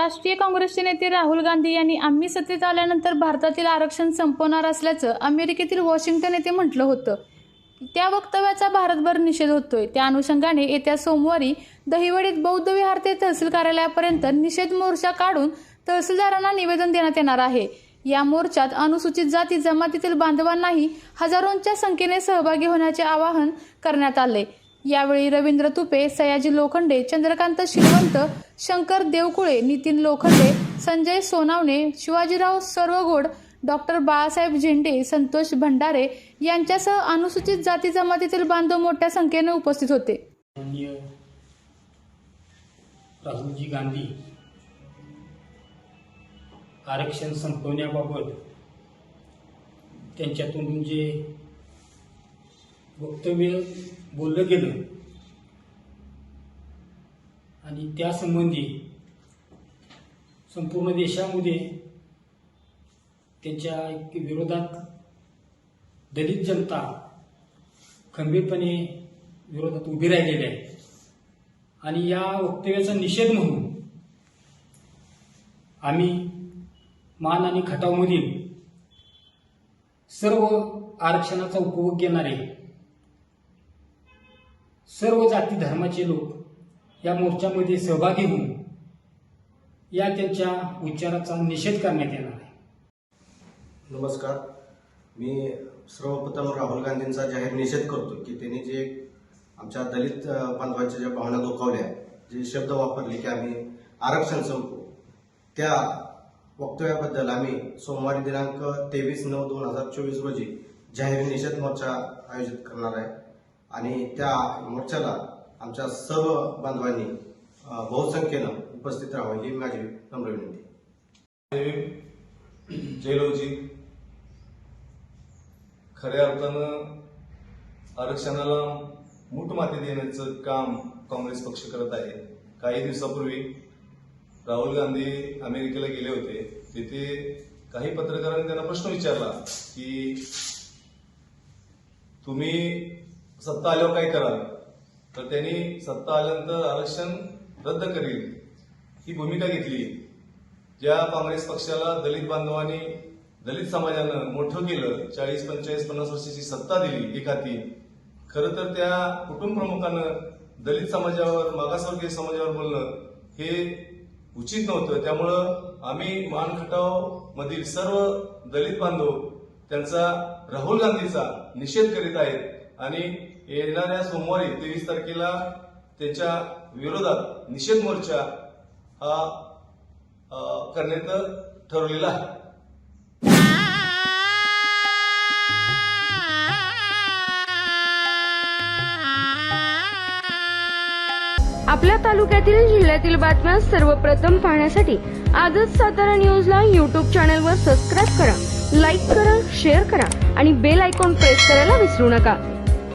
राष्ट्रीय काँग्रेसचे नेते राहुल गांधी यांनी आम्ही सत्तेत आल्यानंतर भारतातील आरक्षण संपवणार असल्याचं अमेरिकेतील वॉशिंग्टन येथे म्हटलं होतं. त्या वक्तव्याचा भारतभर निषेध होतोय. त्या अनुषंगाने येत्या सोमवारी दहिवडीत बौद्ध विहार ते तहसील कार्यालयापर्यंत निषेध मोर्चा काढून तहसीलदारांना निवेदन देण्यात येणार आहे. या मोर्चात अनुसूचित जाती जमातीतील बांधवांनाही हजारोंच्या संख्येने सहभागी होण्याचे आवाहन करण्यात आले यावेळी रवींद्र तुपे सयाजी लोखंडे चंद्रकांत श्रीवंत शंकर देवकुळे नितीन लोखंडे संजय सोनावणे शिवाजीराव सर्वगोड डॉक्टर बाळासाहेब झेंडे संतोष भंडारे यांच्यासह अनुसूचित जाती जमातीतील बांधव मोठ्या संख्येने उपस्थित होते. राहुलजी गांधी आरक्षण संपवण्याबाबत त्यांच्यातून जे वक्तव्य बोललं गेलं. आणि त्यासंबंधी संपूर्ण देशामध्ये त्यांच्या एक विरोधात दलित जनता खंबीरपणे विरोधात उभी राहिलेली आहे. आणि या वक्तव्याचा निषेध म्हणून आम्ही मान आणि खटावमधील सर्व आरक्षणाचा उपभोग घेणारे सर्व जाती धर्माचे लोक या मोर्चामध्ये सहभागी होऊन या त्यांच्या उच्चाराचा निषेध करण्यात येणार आहे. नमस्कार. मी सर्वप्रथम राहुल गांधींचा जाहीर निषेध करतो की त्यांनी जे आमच्या दलित बांधवांच्या ज्या भावना दुखावल्या जे शब्द वापरले की आम्ही आरक्षण संपू त्या वक्तव्याबद्दल आम्ही सोमवारी दिनांक तेवीस नऊ दोन हजार चोवीस रोजी जाहीर निषेध मोर्चा आयोजित करणार आहे. आणि त्या मोर्चाला आमच्या सर्व बांधवांनी बहुसंख्येनं उपस्थित राहावं ही माझी नम्र विनंती. जयलवजी खऱ्या अर्थानं आरक्षणाला मूठ माती देण्याचं काम काँग्रेस पक्ष करत आहे. काही दिवसापूर्वी राहुल गांधी अमेरिकेला गेले होते. तिथे काही पत्रकारांनी त्यांना प्रश्न विचारला की तुम्ही सत्ता आल्यावर काय कराल? तर त्यांनी सत्ता आल्यानंतर आरक्षण रद्द करील. ही भूमिका घेतली. ज्या काँग्रेस पक्षाला दलित बांधवांनी दलित समाजानं मोठं केलं चाळीस पंचेचाळीस पन्नास वर्षाची सत्ता दिली एखादी हाती खरं तर त्या कुटुंब प्रमुखानं दलित समाजावर मागासवर्गीय समाजावर बोलणं हे उचित नव्हतं. त्यामुळं आम्ही मानखटाव मधील सर्व दलित बांधव त्यांचा राहुल गांधीचा निषेध करीत आहेत आणि येणाऱ्या सोमवारी तेवीस तारखेला त्याच्या विरोधात निषेध मोर्चा हा अ, करण्याचं ठरवलेलं आहे. आपल्या तालुक्यातील जिल्ह्यातील बातम्या सर्वप्रथम पाहण्यासाठी आजच सातारा न्यूजला यूट्यूब चॅनलवर सबस्क्राईब करा लाईक करा शेअर करा आणि बेल आयकॉन प्रेस करायला विसरू नका.